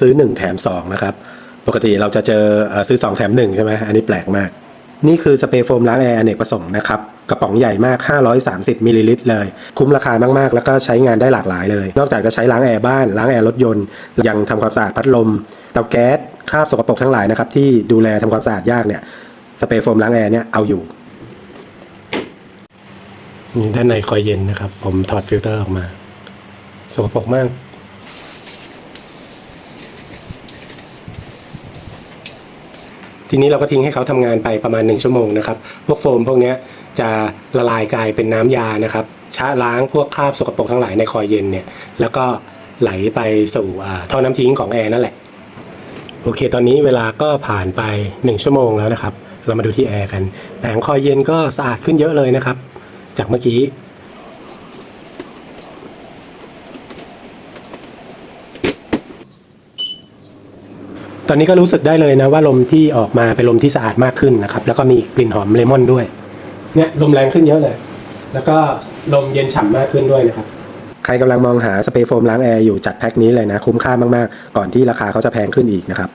ซื้อ 1 แถม 2 นะครับ ปกติเราจะเจอซื้อ 2 แถม 1 ใช่ไหมอันนี้แปลกมาก นี่คือสเปรย์โฟมล้างแอร์อเนกประสงค์นะครับ กระป๋องใหญ่มาก 530มิลลิลิตรเลย คุ้มราคามาก ๆ แล้วก็ใช้งานได้หลากหลายเลย นอกจากจะใช้ล้างแอร์บ้าน ล้างแอร์รถยนต์ ยังทำความสะอาดพัดลม เตาแก๊ส คราบสกปรกทั้งหลายนะครับที่ดูแลทำความสะอาดยากเนี่ย สเปรย์โฟมล้างแอร์เนี่ยเอาอยู่นี่ด้านในคอยเย็นนะครับ ผมถอดฟิลเตอร์ออกมา สกปรกมาก ทีนี้เราก็ทิ้งให้เขาทำงานไปประมาณ 1 ชั่วโมงนะครับ พวกโฟมพวกนี้จะละลายกลายเป็นน้ำยานะครับชะล้างพวกคราบสกปรกทั้งหลายในคอยเย็นเนี่ย แล้วก็ไหลไปสู่ท่อน้ำทิ้งของแอร์นั่นแหละ โอเค ตอนนี้เวลาก็ผ่านไป 1 ชั่วโมงแล้วนะครับ เรามาดูที่แอร์กัน แผงคอยเย็นก็สะอาดขึ้นเยอะเลยนะครับ จากเมื่อกี้ ตอนนี้ก็รู้สึกได้เลยนะว่าลมที่ออกมาเป็นลมที่สะอาดมากขึ้นนะครับ แล้วก็มีกลิ่นหอมเลมอนด้วย เนี่ยลมแรงขึ้นเยอะเลย แล้วก็ลมเย็นฉ่ำมากขึ้นด้วยนะครับ ใครกำลังมองหาสเปรย์โฟมล้างแอร์อยู่จัดแพ็คนี้เลยนะ คุ้มค่ามากๆ ก่อนที่ราคาเขาจะแพงขึ้นอีกนะครับ